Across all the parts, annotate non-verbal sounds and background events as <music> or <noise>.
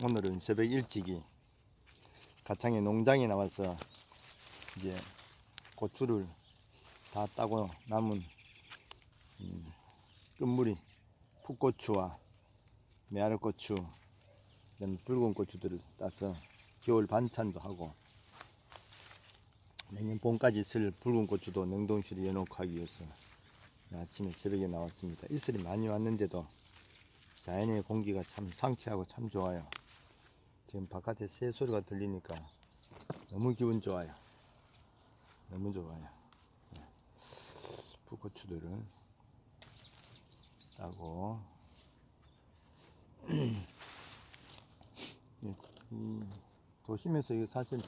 오늘은 새벽 일찍이 가창의 농장에 나와서 이제 고추를 다 따고 남은 음, 끝물이 풋고추와 메아리고추 붉은 고추들을 따서 겨울 반찬도 하고 내년 봄까지 쓸 붉은 고추도 냉동실에 넣어놓고 하기 위해서 아침에 새벽에 나왔습니다. 이슬이 많이 왔는데도 자연의 공기가 참 상쾌하고 참 좋아요. 지금 바깥에 새 소리가 들리니까 너무 기분 좋아요. 너무 좋아요. 네. 풋고추들을 따고 <clears throat> 예, 이 도심에서 이거 사실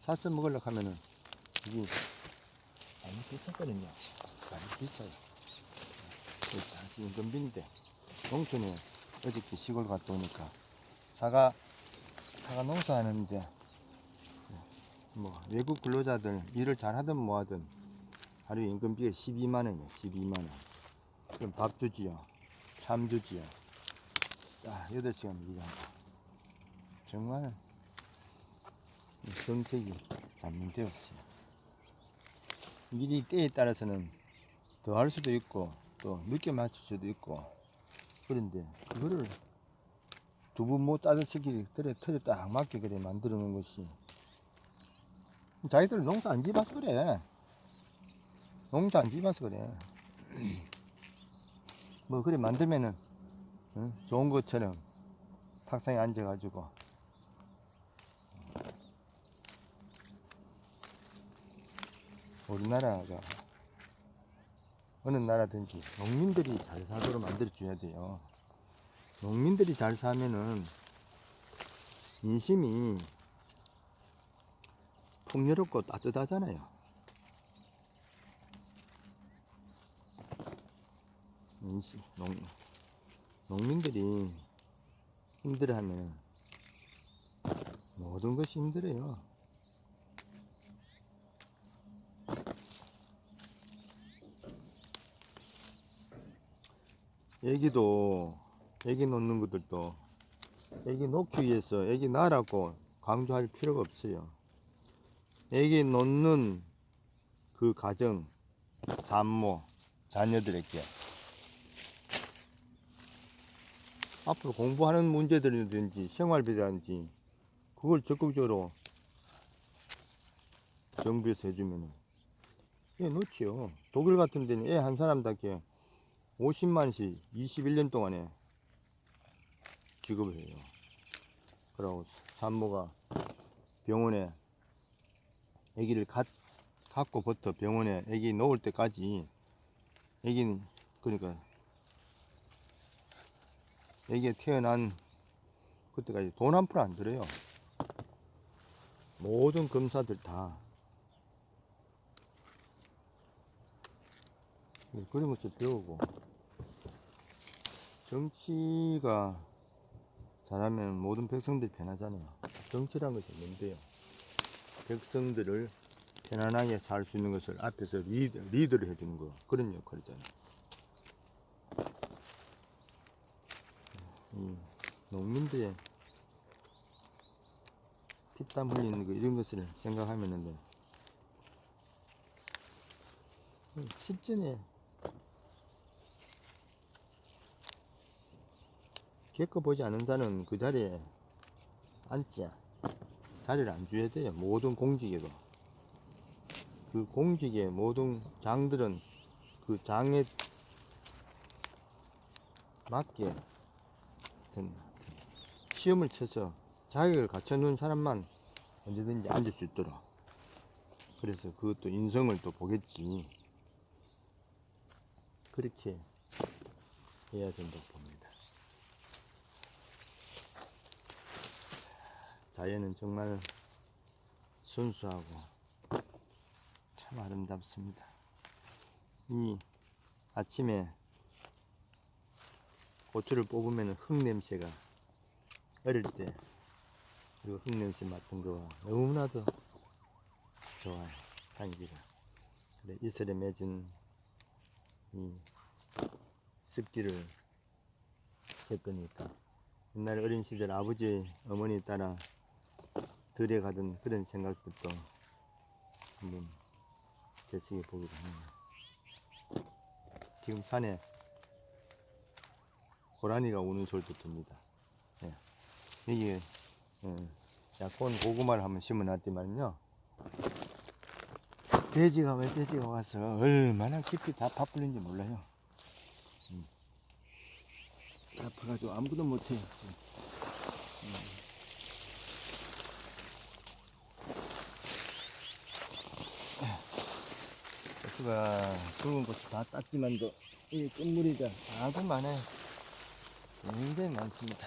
사서 먹으려고 하면은 이게 많이 비싸거든요. 많이 비싸요. 그 사실 인건비인데 농촌에 어저께 시골 갔다 오니까 사과 사과 농사하는데 뭐 외국 근로자들 일을 잘하든 뭐하든 하루 임금비가 12만 원이에요. 12만 원. 그럼 밥 주지요. 참 주지요. 딱 8시간 일한다. 정말 이 정책이 잘못되었어요. 일이 때에 따라서는 더 할 수도 있고 또 늦게 맞출 수도 있고 그런데 그거를 두부 못 따뜻시키기 그래 틀에 딱 맞게 그래 만들어 놓은 것이 자기들 농사 안 지어서 그래 농사 안 지어서 그래 <clears throat> 뭐 그래 만들면은 응? 좋은 것처럼 탁상에 앉아가지고 우리나라가 어느 나라든지 농민들이 잘 사도록 만들어줘야 돼요. 농민들이 잘 사면은 인심이 풍요롭고 따뜻하잖아요. 인심, 농, 농민들이 힘들어하면 모든 것이 힘들어요. 애기도 애기 놓는 것들도 애기 놓기 위해서 애기 낳으라고 강조할 필요가 없어요. 애기 놓는 그 가정, 산모, 자녀들에게 앞으로 공부하는 문제들이든지 생활비라든지 그걸 적극적으로 정부에서 해주면 애 놓지요. 독일 같은 데는 애 한 사람답게 50만씩 21년 동안에 기급을 해요. 그러고 산모가 병원에 아기를 갖, 갖고부터 병원에 아기 놓을 때까지 아기는 그러니까 아기가 태어난 그때까지 돈 한 푼 안 들어요. 모든 검사들 다 것도 배우고 정치가 잘하면 모든 백성들이 편하잖아요. 정치란 것이 뭔데요? 백성들을 편안하게 살 수 있는 것을 앞에서 리드, 리드를 해주는 거 그런 역할이잖아요. 이 농민들의 피땀 흘리는 거 이런 것을 생각하면은 실전에 겪어보지 않은 자는 그 자리에 앉지 자리를 안 줘야 돼요. 모든 공직에도. 그 공직의 모든 장들은 그 장에 맞게 시험을 쳐서 자격을 갖춰놓은 사람만 언제든지 앉을 수 있도록. 그래서 그것도 인성을 또 보겠지. 그렇게 해야 된다고 봅니다. 자연은 정말 순수하고 참 아름답습니다. 이 아침에 고추를 뽑으면 흙 냄새가 어릴 때 그리고 흙 냄새 맡은 거와 너무나도 좋아요. 향기가. 그래 이슬에 맺은 이 습기를 겪으니까 옛날에 어린 시절 아버지 어머니 따라 들에 가던 그런 생각들도 한번 되새겨 보기도 합니다. 지금 산에 고라니가 우는 소리도 듭니다. 예. 이게 예, 약혼 고구마를 한번 심어놨더만요. 돼지가 왜 돼지가 와서 얼마나 깊이 다 파풀린지 몰라요. 음. 다 파가지고 아무것도 못해요. 지 고추가 굵은 고추 다 땄지만도 이 끝물이가 아주 많아요. 굉장히 많습니다.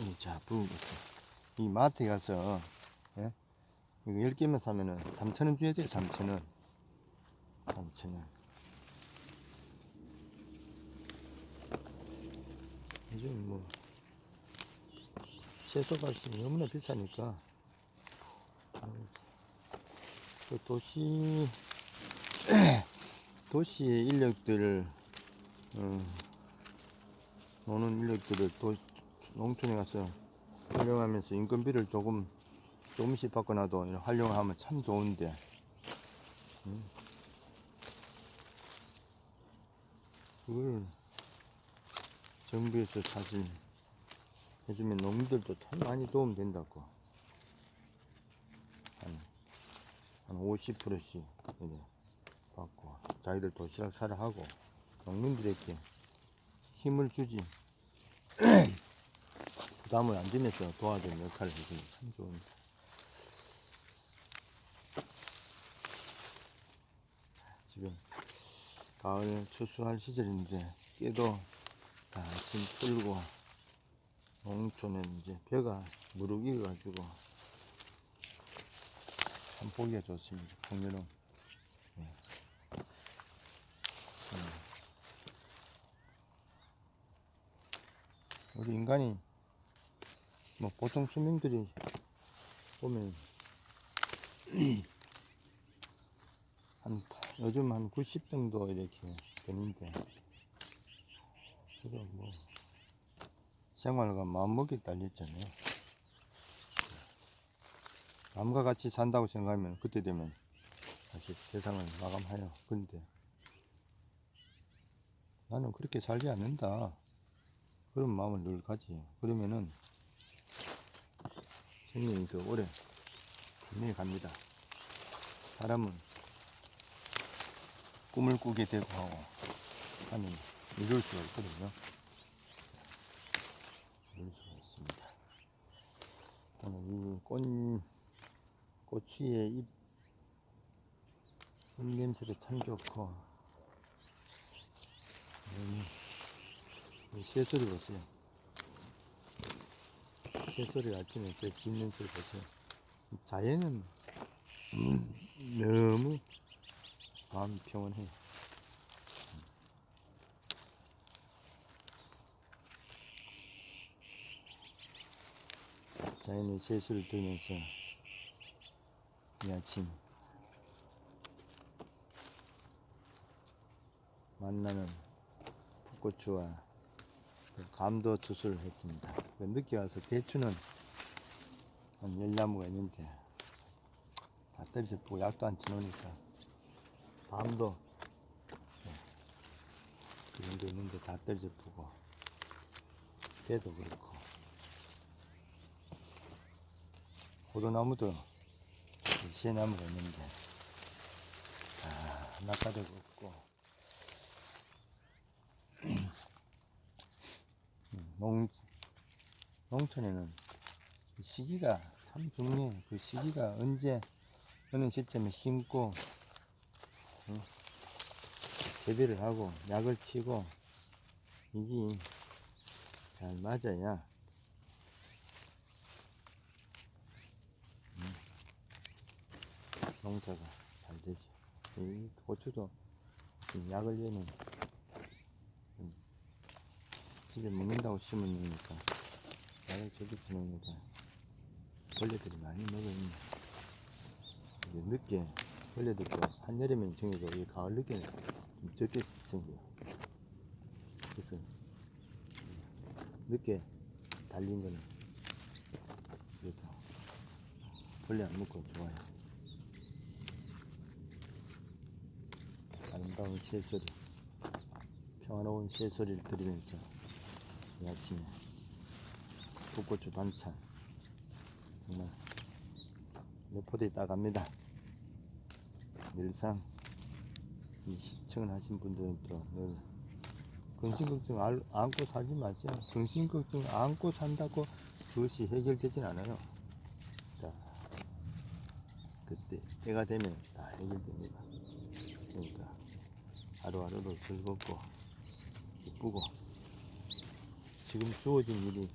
이 자, 부은 고추. 이 마트에 가서, 예? 이거 10개만 사면은 3,000원 줘야 돼요, 3,000원. 3,000원. 요즘 뭐, 채소 값이 너무나 비싸니까, 음, 또 도시, <clears throat> 도시 인력들을, 어, 노는 인력들을 도, 농촌에 가서 활용하면서 인건비를 조금, 조금씩 받거나도 활용하면 참 좋은데, 음. 그걸 정부에서 사실 해주면 농민들도 참 많이 도움 된다고. 한, 한 50%씩 이제 받고, 자기들 도시락 사라 하고, 농민들에게 힘을 주지. <clears throat> 부담을 안 지면서 도와주는 역할을 해주면 참 좋은. 지금 가을 추수할 시절인데, 깨도 다짐 풀고, 농촌은 이제 벼가 무르익어 가지고 참 보기가 좋습니다. 풍년은 예. 음. 우리 인간이 뭐 보통 수명들이 보면 <clears throat> 한 요즘 한 90 정도 이렇게 되는데 그래도 뭐 생활과 마음먹기 달렸잖아요. 남과 같이 산다고 생각하면 그때 되면 다시 세상을 마감해요. 근데 나는 그렇게 살지 않는다. 그런 마음을 늘 가지요. 그러면은 생명이 더 오래 분명히 갑니다. 사람은 꿈을 꾸게 되고 하면 이룰 수가 있거든요. 있습니다. 이 꽃, 꼬치의 잎, 잎 냄새도 참 좋고, 음, 이 새소리 보세요. 새소리 아침에 저 짖는 소리 보세요. 이 자연은 음, 너무 마음이 평온해요. 자연의 새소리를 들으면서 이 아침 만나는 풋고추와 그 감도 추수를 했습니다. 그 늦게 와서 대추는 한 열나무가 있는데 다 떨어져 보고 약도 안 치놓으니까 밤도 네, 그 정도 있는데 다 떨어져 보고 배도 그렇고 포도나무도 시나무가 있는데 아, 낙가도 없고 <clears throat> 농, 농촌에는 이 시기가 참 중요해. 그 시기가 언제, 어느 시점에 심고, 응? 재배를 하고, 약을 치고, 이게 잘 맞아야, 응? 농사가 잘 되죠. 이 고추도 이 약을 내는 집에 먹는다고 심으니까 약을 저기 치놓으니까 벌레들이 많이 먹어있네 이게 늦게 벌레들도 한여름엔 정해도 이 가을 늦게 좀 적게 생겨요. 그래서 늦게 달린 거는 그래도 벌레 안 먹고 좋아요. 아름다운 새소리, 평화로운 새소리를 들으면서 이 아침에 풋고추 반찬 정말 레포대에 따갑니다. 늘상 이 시청을 하신 분들도 늘 근심 걱정 알- 안고 살지 마세요. 근심 걱정 안고 산다고 그것이 해결되진 않아요. 자, 그때 때가 되면 다 해결됩니다. 하루하루도 즐겁고 기쁘고 지금 주어진 일이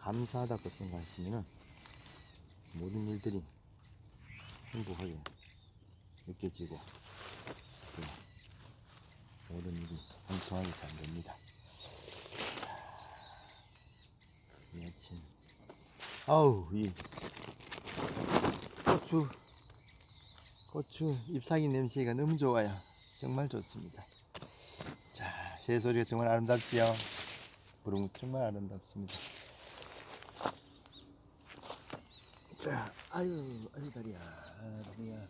감사하다고 생각하시면 모든 일들이 행복하게 느껴지고 또 모든 일이 공평하게 잘 됩니다. 이 아침 아우 이 고추 고추 잎사귀 냄새가 너무 좋아요. 정말 좋습니다. 자, 새소리가 정말 아름답지요. 거 정말 아름답습니다. 자, 아유, 아유 다리야, 아, 다리야.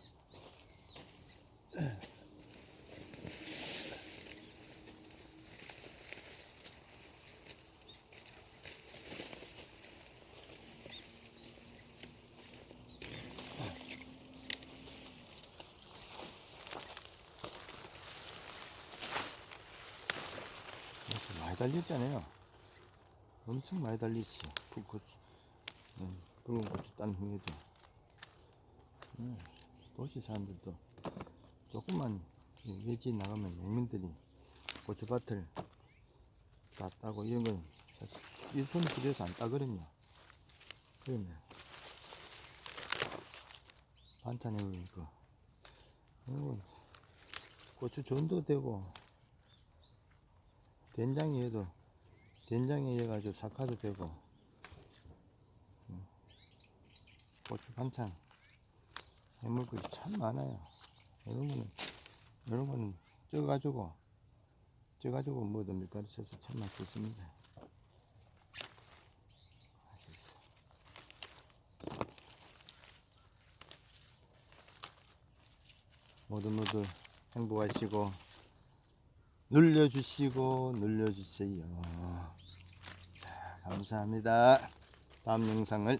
달렸잖아요. 엄청 많이 달렸어. 음, 붉은 고추 딴 후에도. 음, 도시 사람들도 조금만 외지 나가면 농민들이 고추밭을 다 따고 이런 건 일손 들여서 안 따거든요. 그러면 반찬에 그 이건 고추 전도 되고 된장이 해도 된장에 해가지고 삭화도 되고 음, 고추 반찬 해물 것이 참 많아요. 이런 거는 이런 거는 쪄가지고 쪄가지고 뭐든 밀가루 쳐서 참 맛있습니다. 맛있어. 모두 모두 행복하시고 눌러주시고 눌러주세요. 자, 감사합니다. 다음 영상을